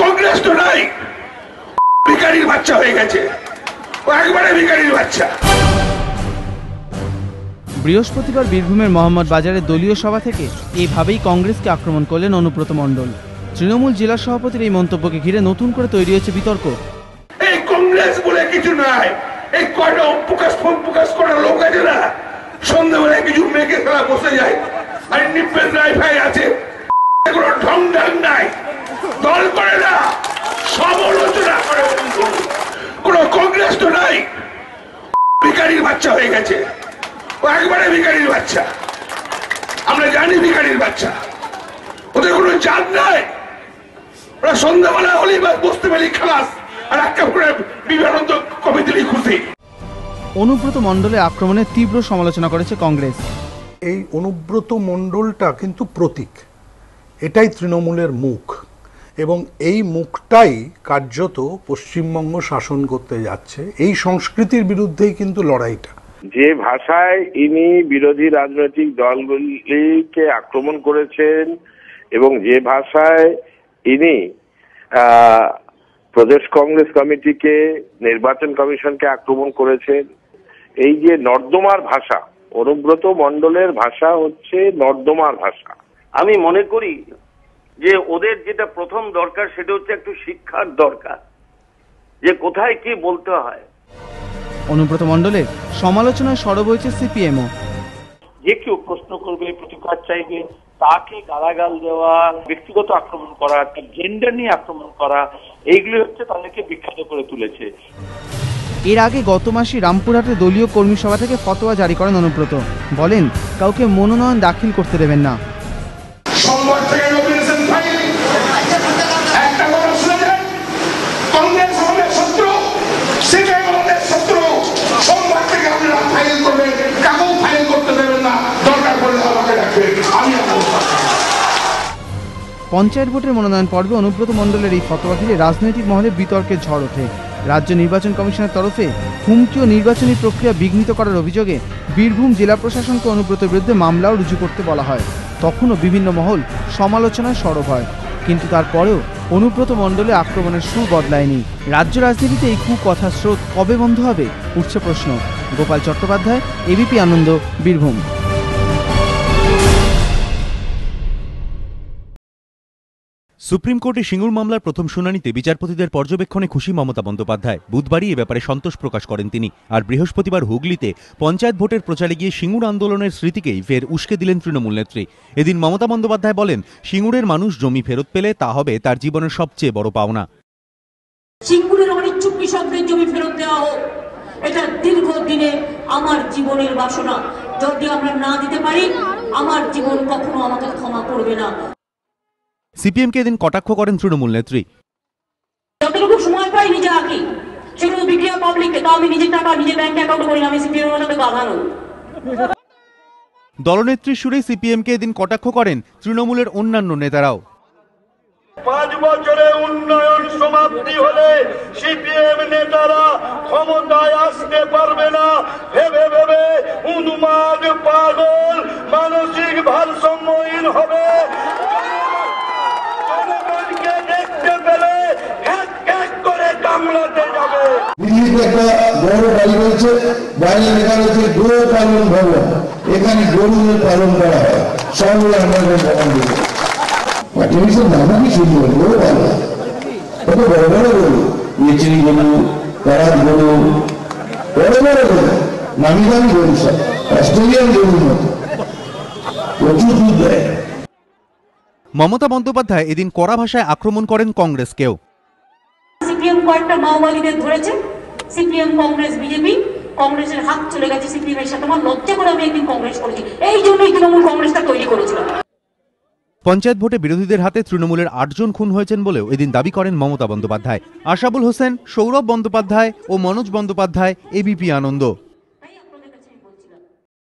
কংগ্রেস তো নাই। ভিকারির বাচ্চা হয়ে গেছে। ও একবারে ভিকারির বাচ্চা। বৃহস্পতিবার বীরভূমের মোহাম্মদ বাজারে দলীয় সভা থেকে এইভাবেই কংগ্রেসকে আক্রমণ করলেন অনুব্রত মণ্ডল। তৃণমূল জেলা সভাপতির এই মন্তব্যকে ঘিরে নতুন করে তৈরি হয়েছে বিতর্ক। এই কংগ্রেস বলে কিছু নাই। এই কয়টা প্রকাশ প্রকাশ করা লোক আছে না? সন্ধ্যাবেলায় কিছু মেয়েকে তারা বসে যায়। আর নিপেন রায় ভাই আছে। দল করে না সমালোচনা করে বন্ধু। কোনো কংগ্রেস তো নাই। ভিকারির বাচ্চা হয়ে গেছে। ও একবারে ভিকারির বাচ্চা। আমরা জানি ভিকারির বাচ্চা। ওদের কোনো জাত নাই। ওরা সন্ধ্যাবেলা হলেই বা বসতে পারি খালাস। আর একটা করে বিবেকানন্দ কবে দিলেই খুশি। অনুব্রত মণ্ডলের আক্রমণের তীব্র সমালোচনা করেছে কংগ্রেস। এই অনুব্রত মণ্ডলটা কিন্তু প্রতীক। এটাই তৃণমূলের মুখ। এবং এই মুখটাই কার্যত পশ্চিমবঙ্গ শাসন করতে যাচ্ছে। এই সংস্কৃতির বিরুদ্ধেই কিন্তু লড়াইটা। যে ভাষায় ইনি বিরোধী রাজনৈতিক দলগুলিকে আক্রমণ করেছেন এবং যে ভাষায় ইনি প্রদেশ কংগ্রেস কমিটিকে, নির্বাচন কমিশনকে আক্রমণ করেছেন। এই যে নর্দমার ভাষা, অনুব্রত মণ্ডলের ভাষা হচ্ছে নর্দমার ভাষা। আমি মনে করি যে ওদের যেটা প্রথম দরকার সেটা হচ্ছে একটু শিক্ষার দরকার। যে কোথায় কি বলতে হয়। অনুব্রত মণ্ডলের সমালোচনায় সরব হয়েছে সিপিএমও। যে কেউ প্রশ্ন করবে প্রতিবাদ চাইবে তাকে গালাগাল দেওয়া ব্যক্তিগত আক্রমণ করা তার জেন্ডার নিয়ে আক্রমণ করা এইগুলি হচ্ছে তাদেরকে বিখ্যাত করে তুলেছে। এর আগে গত মাসে রামপুরহাটে দলীয় কর্মী সভা থেকে ফতোয়া জারি করেন অনুব্রত। বলেন কাউকে মনোনয়ন দাখিল করতে দেবেন না। পঞ্চায়েত ভোটের মনোনয়ন পর্বে অনুব্রত মণ্ডলের এই ফতোয়া ঘিরে রাজনৈতিক মহলে বিতর্কের ঝড় ওঠে। রাজ্য নির্বাচন কমিশনের তরফে হুমকি ও নির্বাচনী প্রক্রিয়া বিঘ্নিত করার অভিযোগে বীরভূম জেলা প্রশাসনকে অনুব্রতের বিরুদ্ধে মামলাও রুজু করতে বলা হয়। তখনও বিভিন্ন মহল সমালোচনায় সরব হয়। কিন্তু তারপরেও অনুব্রত মণ্ডলে আক্রমণের সুর বদলায়নি। রাজ্য রাজনীতিতে এই কুকথার স্রোত কবে বন্ধ হবে, উঠছে প্রশ্ন। গোপাল চট্টোপাধ্যায়, এবিপি আনন্দ, বীরভূম। সুপ্রিম কোর্টে সিঙ্গুর মামলার প্রথম শুনানিতে বিচারপতিদের পর্যবেক্ষণে খুশি মমতা বন্দ্যোপাধ্যায়। বুধবারই এ ব্যাপারে সন্তোষ প্রকাশ করেন তিনি। আর বৃহস্পতিবার হুগলিতে পঞ্চায়েত ভোটের প্রচারে গিয়ে সিঙ্গুর আন্দোলনের স্মৃতিকেই ফের উস্কে দিলেন তৃণমূল নেত্রী। এদিন মমতা বন্দ্যোপাধ্যায় বলেন, সিঙ্গুরের মানুষ জমি ফেরত পেলে তা হবে তার জীবনের সবচেয়ে বড় পাওনা। সিঙ্গুরের অনিচ্ছুক কৃষকদের জমি ফেরত দেওয়া হোক, এটা আমার জীবনের বাসনা। যদি আমরা না দিতে পারি, আমার জীবন কখনো আমাকে ক্ষমা করবে না। সিপিএমকে এদিন কটাক্ষ করেন তৃণমূল নেত্রী। যতটুকু সময় পাই নিজে আঁকি সেগুলো বিক্রি পাবলিককে তাও আমি নিজের টাকা নিজের ব্যাংক অ্যাকাউন্ট করি আমি সিপিএম এর সাথে বাধা নই দলনেত্রীর সুরে সিপিএমকে এদিন কটাক্ষ করেন তৃণমূলের অন্যান্য নেতারাও। পাঁচ বছরে উন্নয়ন সমাপ্তি হলে সিপিএম নেতারা ক্ষমতায় আসতে পারবে না। ভেবে ভেবে একটা বড় বাড়ি রয়েছে। লেখা রয়েছে গো পালন ভবন। এখানে গরুদের পালন করা হয়। সবগুলো আমাদের ভবন দিবে টেলিভিশন নামও কি শুরু হল গরু পালন কত বড় বড় গরু ইয়েচিনি গরু পাড়ার গরু বড় বড় গরু নামি দামি গরু সব। অস্ট্রেলিয়ান গরুর মতো। প্রচুর দুধ দেয়। মমতা বন্দ্যোপাধ্যায় এদিন কড়া ভাষায় আক্রমণ করেন কংগ্রেসকেও সিপিএম কয়েকটা মাওবাদীদের ধরেছে। সিপিএম কংগ্রেস, বিজেপি, কংগ্রেসের হাত চলে গেছে সিপিএম এর সাথে। আমার লজ্জা করে আমি একদিন কংগ্রেস করেছি। এই জন্যই তৃণমূল কংগ্রেসটা তৈরি করেছিলাম পঞ্চায়েত ভোটে বিরোধীদের হাতে তৃণমূলের আটজন খুন হয়েছেন বলেও এদিন দাবি করেন মমতা বন্দ্যোপাধ্যায়। আশাবুল হোসেন, সৌরভ বন্দ্যোপাধ্যায় ও মনোজ বন্দ্যোপাধ্যায়, এবিপি আনন্দ।